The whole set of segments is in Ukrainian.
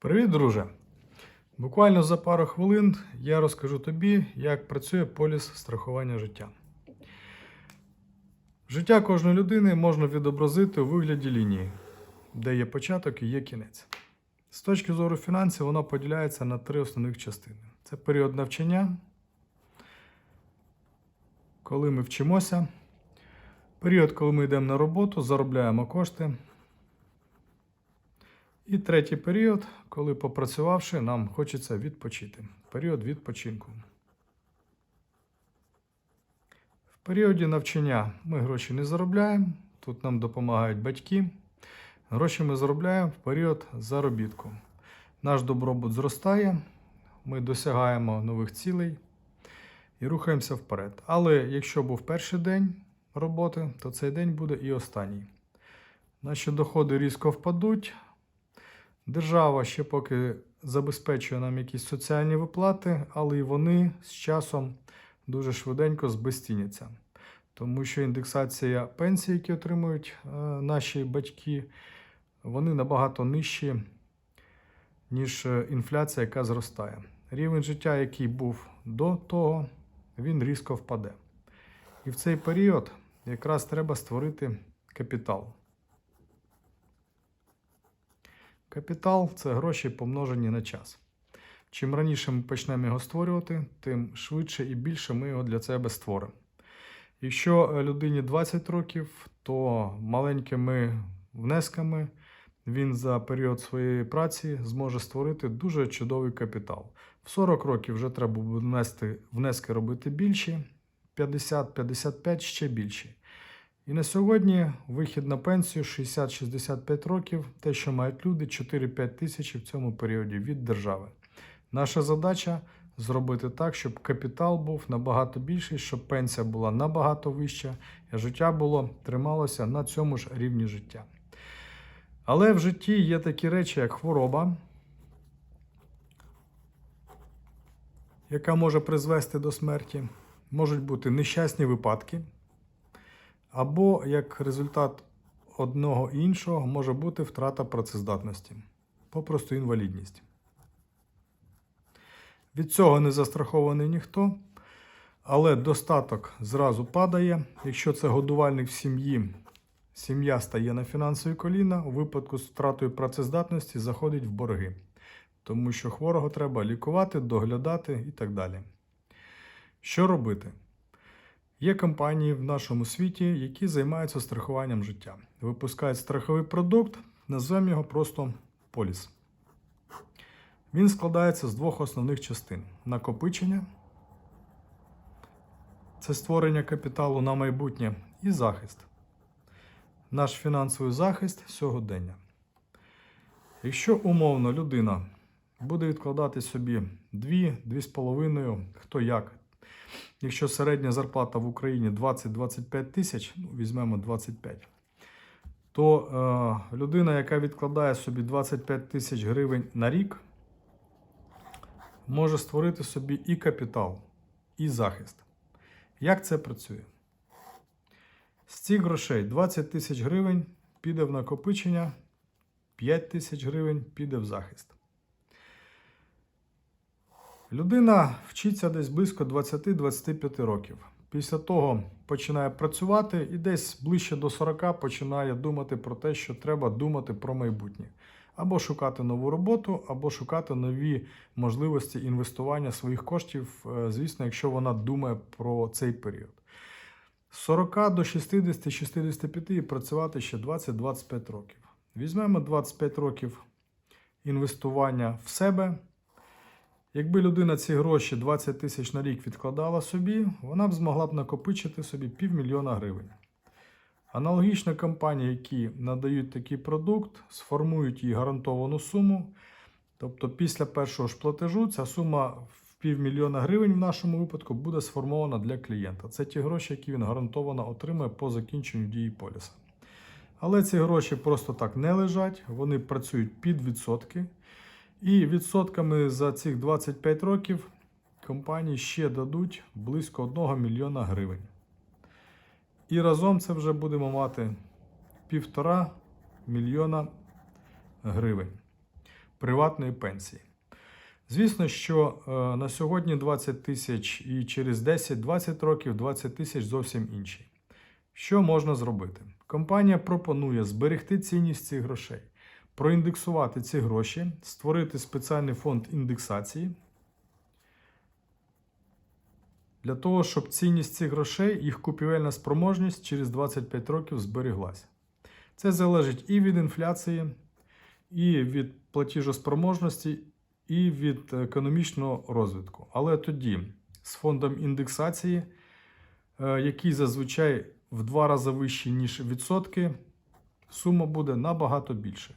Привіт, друже! Буквально за пару хвилин я розкажу тобі, як працює поліс страхування життя. Життя кожної людини можна відобразити у вигляді лінії, де є початок і є кінець. З точки зору фінансів, воно поділяється на три основних частини: це період навчання, коли ми вчимося, період, коли ми йдемо на роботу, заробляємо кошти. І третій період, коли попрацювавши, нам хочеться відпочити. Період відпочинку. В періоді навчання ми гроші не заробляємо. Тут нам допомагають батьки. Гроші ми заробляємо в період заробітку. Наш добробут зростає, ми досягаємо нових цілей і рухаємося вперед. Але якщо був перший день роботи, то цей день буде і останній. Наші доходи різко впадуть. Держава ще поки забезпечує нам якісь соціальні виплати, але і вони з часом дуже швиденько збезціняться. Тому що індексація пенсій, які отримують е, наші батьки, вони набагато нижчі, ніж е, інфляція, яка зростає. Рівень життя, який був до того, він різко впаде. І в цей період якраз треба створити капітал. Капітал це гроші помножені на час. Чим раніше ми почнемо його створювати, тим швидше і більше ми його для себе створимо. Якщо е, людині 20 років, то маленькими внесками він за період своєї праці зможе створити дуже чудовий капітал. В 40 років вже треба буде внести, внески робити більші, 50-55 ще більші. І на сьогодні вихід на пенсію 60-65 років, те, що мають люди, 4-5 тисяч в цьому періоді від держави. Наша задача зробити так, щоб капітал був набагато більший, щоб пенсія була набагато вища, і життя було трималося на цьому ж рівні життя. Але в житті є такі речі, як хвороба, яка може призвести до смерті, можуть бути нещасні випадки. Або як результат одного іншого може бути втрата працездатності, попросту інвалідність. Від цього не застрахований ніхто, але достаток зразу падає. Якщо це годувальник в сім'ї, сім'я стає на фінансові коліна, у випадку з втратою працездатності заходить в борги, тому що хворого треба лікувати, доглядати і так далі. Що робити? Є компанії в нашому світі, які займаються страхуванням життя. Випускають страховий продукт, назвемо його просто поліс. Він складається з двох основних частин: накопичення це створення капіталу на майбутнє, і захист. Наш фінансовий захист сьогодення. Якщо умовно людина буде відкладати собі 2-2,5, хто як, Якщо середня зарплата в Україні 20-25 тисяч, ну, візьмемо 25, то е, людина, яка відкладає собі 25 тисяч гривень на рік, може створити собі і капітал, і захист. Як це працює? З цих грошей 20 тисяч гривень піде в накопичення, 5 тисяч гривень піде в захист. Людина вчиться десь близько 20-25 років. Після того починає працювати і десь ближче до 40 починає думати про те, що треба думати про майбутнє. Або шукати нову роботу, або шукати нові можливості інвестування своїх коштів, е, звісно, якщо вона думає про цей період. З 40 до 60-65 і працювати ще 20-25 років. Візьмемо 25 років інвестування в себе. Якби людина ці гроші 20 тисяч на рік відкладала собі, вона б змогла б накопичити собі півмільйона гривень. Аналогічно компанії, які надають такий продукт, сформують їй гарантовану суму. Тобто після першого ж платежу ця сума в півмільйона гривень в нашому випадку буде сформована для клієнта. Це ті гроші, які він гарантовано отримає по закінченню дії поліса. Але ці гроші просто так не лежать, вони працюють під відсотки. І відсотками за цих 25 років компанії ще дадуть близько 1 мільйона гривень. І разом це вже будемо мати півтора мільйона гривень. приватної пенсії. Звісно, що е, на сьогодні 20 тисяч і через 10-20 років 20 тисяч зовсім інші. Що можна зробити? Компанія пропонує зберегти цінність цих грошей, проіндексувати ці гроші, створити спеціальний фонд індексації для того, щоб цінність цих грошей, їх купівельна спроможність через 25 років зберіглася. Це залежить і від інфляції, і від платіжоспроможності, і від економічного розвитку. Але тоді з фондом індексації, е, який зазвичай в два рази вищий, ніж відсотки, сума буде набагато більше.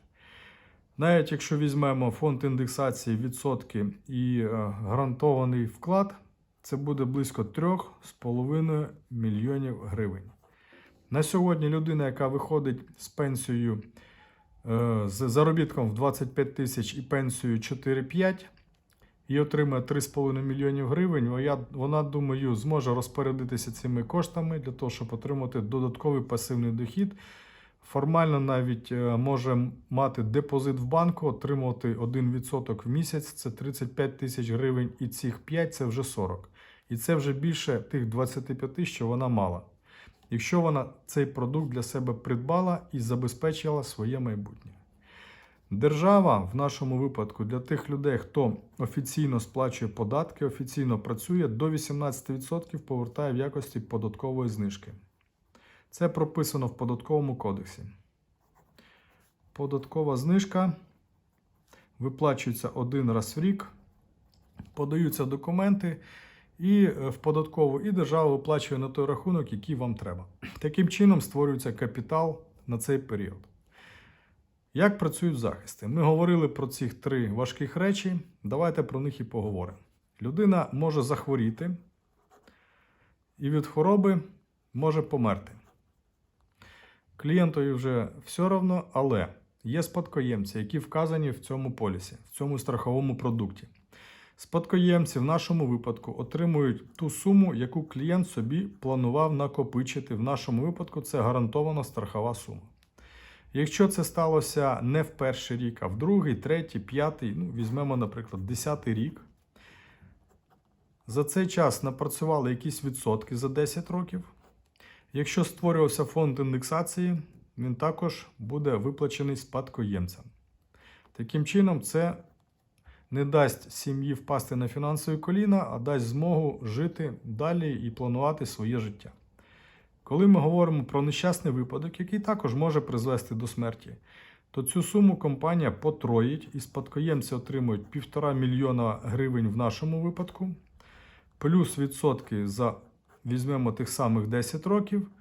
Навіть якщо візьмемо фонд індексації відсотки і е, гарантований вклад, це буде близько 3,5 мільйонів гривень. На сьогодні людина, яка виходить з пенсією е, з заробітком в 25 тисяч і пенсією 4-5 і отримує 3,5 мільйонів гривень, вона, думаю, зможе розпорядитися цими коштами для того, щоб отримати додатковий пасивний дохід. Формально навіть е, може мати депозит в банку, отримувати 1% в місяць, це 35 тисяч гривень, і цих 5 це вже 40. І це вже більше тих 25, що вона мала. Якщо вона цей продукт для себе придбала і забезпечила своє майбутнє. Держава в нашому випадку для тих людей, хто офіційно сплачує податки, офіційно працює, до 18% повертає в якості податкової знижки. Це прописано в податковому кодексі. Податкова знижка виплачується один раз в рік, подаються документи, і е, в податкову і держава виплачує на той рахунок, який вам треба. Таким чином створюється капітал на цей період. Як працюють захисти? Ми говорили про ці три важких речі. Давайте про них і поговоримо. Людина може захворіти і від хвороби може померти. Клієнтові вже все одно, але є спадкоємці, які вказані в цьому полісі, в цьому страховому продукті. Спадкоємці в нашому випадку отримують ту суму, яку клієнт собі планував накопичити. В нашому випадку це гарантована страхова сума. Якщо це сталося не в перший рік, а в другий, третій, п'ятий, ну, візьмемо, наприклад, десятий рік, за цей час напрацювали якісь відсотки за 10 років. Якщо створювався фонд індексації, він також буде виплачений спадкоємцям. Таким чином, це не дасть сім'ї впасти на фінансові коліна, а дасть змогу жити далі і планувати своє життя. Коли ми говоримо про нещасний випадок, який також може призвести до смерті, то цю суму компанія потроїть і спадкоємці отримують 1,5 мільйона гривень в нашому випадку, плюс відсотки за візьмемо тих самих 10 років,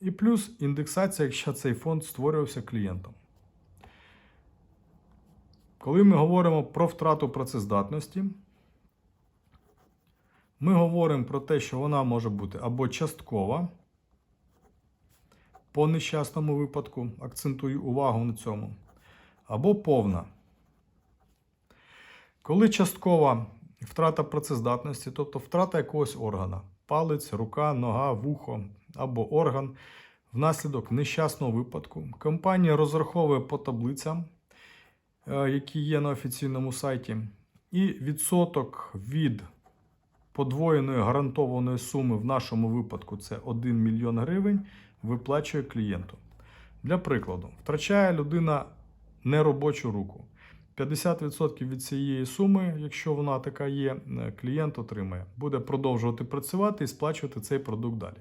і плюс індексація, якщо цей фонд створювався клієнтом. Коли ми говоримо про втрату працездатності, ми говоримо про те, що вона може бути або часткова, по нещасному випадку, акцентую увагу на цьому, або повна. Коли часткова втрата працездатності, тобто втрата якогось органа, палець, рука, нога, вухо або орган, внаслідок нещасного випадку, компанія розраховує по таблицям, е, які є на офіційному сайті, і відсоток від подвоєної гарантованої суми в нашому випадку це 1 мільйон гривень, виплачує клієнту. Для прикладу, втрачає людина неробочу руку. 50% від цієї суми, якщо вона така є, е, клієнт отримає, буде продовжувати працювати і сплачувати цей продукт далі.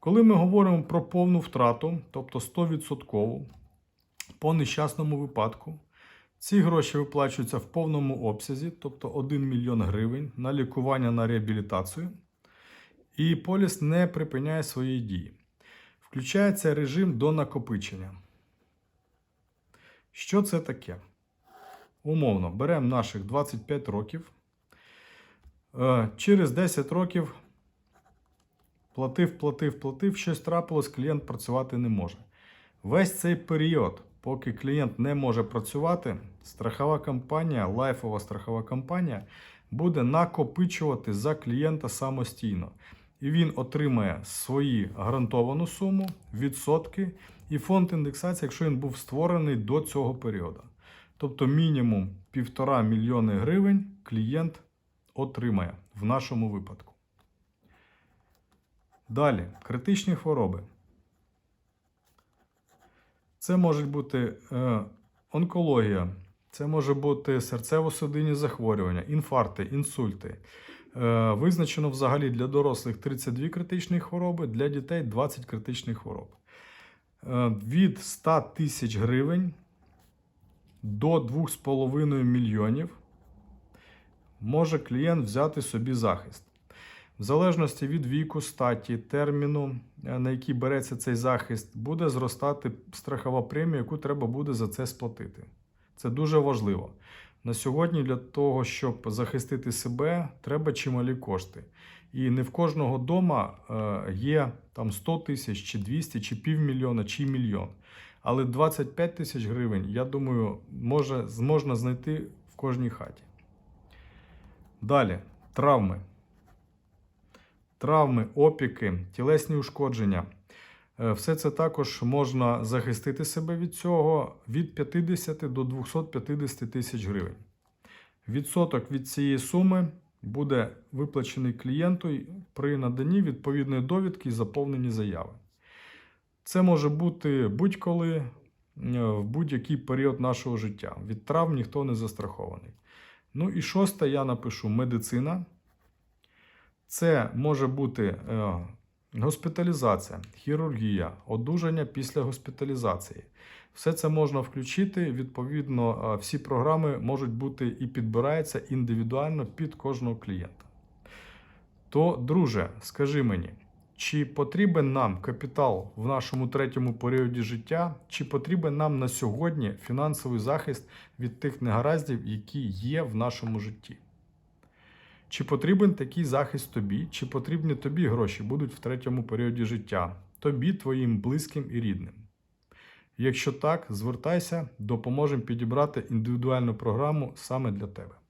Коли ми говоримо про повну втрату, тобто 100% по нещасному випадку, ці гроші виплачуються в повному обсязі, тобто 1 мільйон гривень на лікування на реабілітацію, і поліс не припиняє своєї дії. Включається режим до накопичення. Що це таке? Умовно, беремо наших 25 років. Е, Через 10 років платив, платив, платив, щось трапилось, клієнт працювати не може. Весь цей період, поки клієнт не може працювати, страхова компанія, лайфова страхова компанія буде накопичувати за клієнта самостійно. І він отримає свої гарантовану суму, відсотки і фонд індексації, якщо він був створений до цього періоду. Тобто мінімум півтора мільйони гривень клієнт отримає в нашому випадку. Далі, критичні хвороби. Це можуть бути е, онкологія, це може бути серцево-судинні захворювання, інфаркти, інсульти. Е, визначено взагалі для дорослих 32 критичні хвороби, для дітей 20 критичних хвороб. Е, від 100 тисяч гривень до 2,5 мільйонів може клієнт взяти собі захист. В залежності від віку, статі, терміну, е, на який береться цей захист, буде зростати страхова премія, яку треба буде за це сплатити. Це дуже важливо. На сьогодні для того, щоб захистити себе, треба чималі кошти. І не в кожного дома е, є там 100 тисяч, чи 200, чи півмільйона, чи мільйон. Але 25 тисяч гривень, я думаю, може, можна знайти в кожній хаті. Далі, травми. Травми, опіки, тілесні ушкодження. Е, Все це також можна захистити себе від цього від 50 до 250 тисяч гривень. Відсоток від цієї суми буде виплачений клієнту при наданні відповідної довідки і заповненні заяви. Це може бути будь-коли е, в будь-який період нашого життя. Від травм ніхто не застрахований. Ну і шосте, я напишу медицина. Це може бути е, госпіталізація, хірургія, одужання після госпіталізації. Все це можна включити. Відповідно, е, всі програми можуть бути і підбираються індивідуально під кожного клієнта. То, друже, скажи мені, чи потрібен нам капітал в нашому третьому періоді життя, чи потрібен нам на сьогодні фінансовий захист від тих негараздів, які є в нашому житті? Чи потрібен такий захист тобі, чи потрібні тобі гроші будуть в третьому періоді життя, тобі, твоїм близьким і рідним? Якщо так, звертайся, допоможемо підібрати індивідуальну програму саме для тебе.